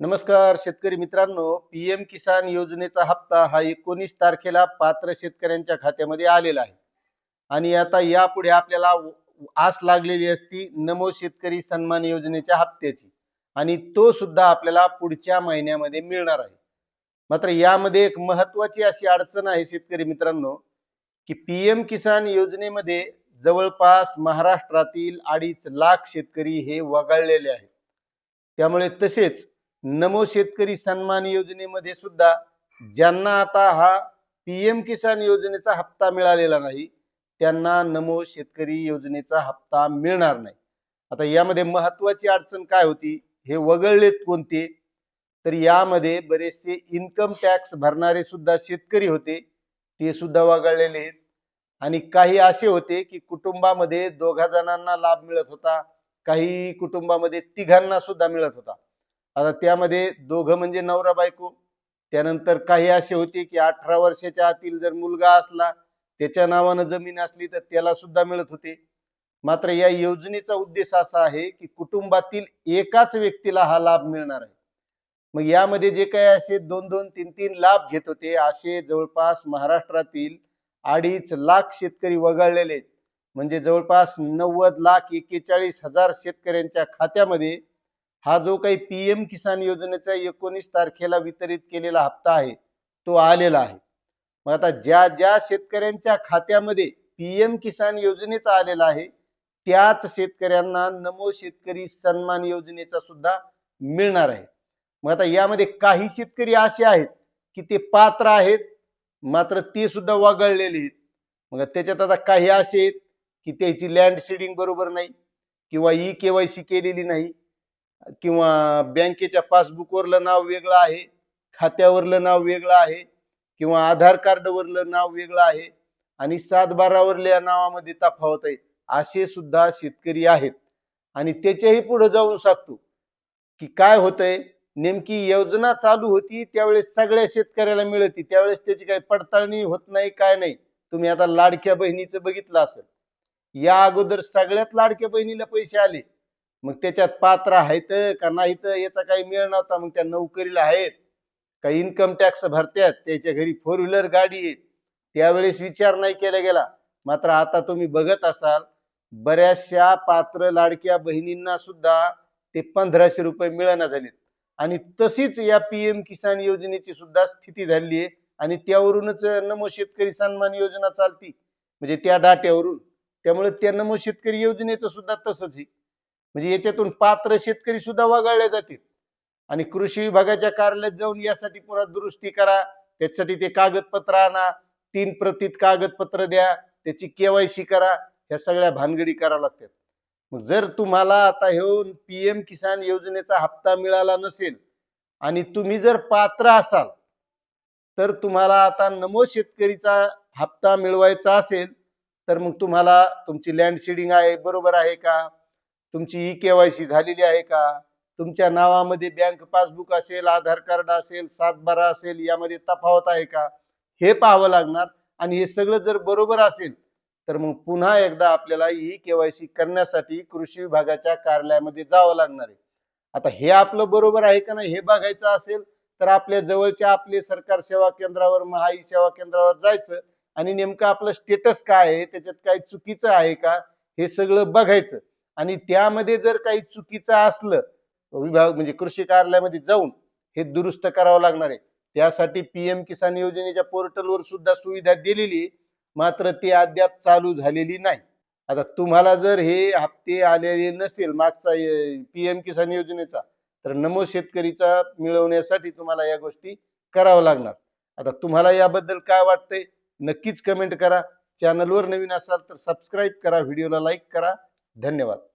नमस्कार शेतकरी मित्रांनो. पीएम किसान योजनेचा हप्ता हा एकोणीस तारखेला पात्र शेतकऱ्यांच्या खात्यामध्ये आलेला आहे. आणि आता यापुढे आपल्याला आस लागलेली असती नमो शेतकरी सन्मान योजनेच्या हप्त्याची. आणि तो सुद्धा आपल्याला पुढच्या महिन्यामध्ये मिळणार आहे. मात्र यामध्ये एक महत्वाची अशी अडचण आहे शेतकरी मित्रांनो की पीएम किसान योजनेमध्ये जवळपास महाराष्ट्रातील अडीच लाख शेतकरी हे वगळलेले आहेत. त्यामुळे तसेच नमो शेतकरी सन्मान योजनेमध्ये सुद्धा ज्यांना आता हा पीएम किसान योजनेचा हप्ता मिळालेला नाही त्यांना नमो शेतकरी योजनेचा हप्ता मिळणार नाही. आता यामध्ये महत्वाची अडचण काय होती हे वगळलेत कोणते? तर यामध्ये बरेचसे इन्कम टॅक्स भरणारे सुद्धा शेतकरी होते ते सुद्धा वगळलेले आहेत. आणि काही असे होते की कुटुंबामध्ये दोघा जणांना लाभ मिळत होता काही कुटुंबामध्ये तिघांना सुद्धा मिळत होता. आता त्यामध्ये दोघं म्हणजे नवरा बायको. त्यानंतर काही असे होते की अठरा वर्षाच्या आतील जर मुलगा असला त्याच्या नावानं जमीन असली तर त्याला सुद्धा मिळत होते. मात्र या योजनेचा उद्देश असा आहे की कुटुंबातील एकाच व्यक्तीला हा लाभ मिळणार आहे. मग यामध्ये जे काही असे दोन दोन तीन तीन लाभ घेत होते असे जवळपास महाराष्ट्रातील अडीच लाख शेतकरी वगळलेले म्हणजे जवळपास नव्वद लाख एक्केचाळीस हजार शेतकऱ्यांच्या खात्यामध्ये हा जो काही पीएम किसान योजनेचा एकोणीस तारखेला वितरित केलेला हप्ता आहे तो आलेला आहे. मग आता ज्या ज्या शेतकऱ्यांच्या खात्यामध्ये पीएम किसान योजनेचा आलेला आहे त्याच शेतकऱ्यांना नमो शेतकरी सन्मान योजनेचा सुद्धा मिळणार आहे. मग आता यामध्ये काही शेतकरी असे आहेत की ते पात्र आहेत मात्र ते सुद्धा वगळलेले आहेत. मग त्याच्यात आता काही असे आहेत की त्याची लँड सीडिंग बरोबर नाही किंवा ई केवायसी केलेली नाही किंवा बँकेच्या पासबुकवरलं नाव वेगळं आहे खात्यावरलं नाव वेगळं आहे किंवा आधार कार्डवरलं नाव वेगळं आहे आणि सातबारावरल्या नावामध्ये तफावत आहे असे सुद्धा शेतकरी आहेत. आणि त्याच्याही पुढे जाऊन सांगतो की काय होतंय नेमकी योजना चालू होती त्यावेळेस सगळ्या शेतकऱ्याला मिळती त्यावेळेस त्याची काही पडताळणी होत नाही काय नाही. तुम्ही आता लाडक्या बहिणीचं बघितलं असेल. या अगोदर सगळ्यात लाडक्या बहिणीला पैसे आले. मग त्याच्यात पात्र आहेत का नाहीत याचा काही मिळ नव्हता. मग त्या नोकरीला आहेत. काही इन्कम टॅक्स भरत्यात. त्याच्या घरी फोर व्हीलर गाडी आहे. त्यावेळेस विचार नाही केला गेला. मात्र आता तुम्ही बघत असाल बऱ्याचशा पात्र लाडक्या बहिणींना सुद्धा ते पंधराशे रुपये मिळणार झालेत. आणि तशीच या पीएम किसान योजनेची सुद्धा स्थिती झाली आहे. आणि त्यावरूनच नमो शेतकरी सन्मान योजना चालती. म्हणजे त्या डाट्यावरून. त्यामुळे त्या नमो शेतकरी योजनेचं सुद्धा तसंच आहे. म्हणजे याच्यातून पात्र शेतकरी सुद्धा वगळले जातील. आणि कृषी विभागाच्या कार्यालयात जाऊन यासाठी पुन्हा दुरुस्ती करा त्याच्यासाठी ते कागदपत्र आणा तीन प्रतीत कागदपत्र द्या त्याची केवायसी करा ह्या सगळ्या भानगडी कराव्या लागतात. मग जर तुम्हाला आता हे पीएम किसान योजनेचा हप्ता मिळाला नसेल आणि तुम्ही जर पात्र असाल तर तुम्हाला आता नमो शेतकरीचा हप्ता मिळवायचा असेल तर मग तुम्हाला तुमची लँड शेडिंग आहे बरोबर आहे का? तुमची ई केवायसी झालेली आहे का? तुमच्या नावामध्ये बँक पासबुक असेल आधार कार्ड असेल सातबारा असेल यामध्ये तफावत आहे का? हे पाहावं लागणार आणि हे सगळं जर बरोबर असेल तर मग पुन्हा एकदा आपल्याला ई केवायसी करण्यासाठी कृषी विभागाच्या कार्यालयामध्ये जावं लागणार आहे. आता हे आपलं बरोबर आहे का नाही हे बघायचं असेल तर आपल्या जवळच्या आपले सरकार सेवा केंद्रावर महाई सेवा केंद्रावर जायचं आणि नेमकं आपलं स्टेटस काय आहे त्याच्यात काही चुकीचं आहे का हे सगळं बघायचं. आणि त्यामध्ये जर काही चुकीचं असलं विभाग म्हणजे कृषी कार्यालयामध्ये जाऊन हे दुरुस्त करावं लागणार आहे. त्यासाठी पीएम किसान योजनेच्या पोर्टलवर सुद्धा सुविधा दिलेली मात्र ती अद्याप चालू झालेली नाही. आता तुम्हाला जर हे हप्ते आलेले नसेल मागचा पीएम किसान योजनेचा तर नमो शेतकरीचा मिळवण्यासाठी तुम्हाला या गोष्टी कराव्या लागणार. आता तुम्हाला याबद्दल काय वाटतंय नक्कीच कमेंट करा. चॅनलवर नवीन असाल तर सबस्क्राईब करा व्हिडिओला लाईक करा. धन्यवाद.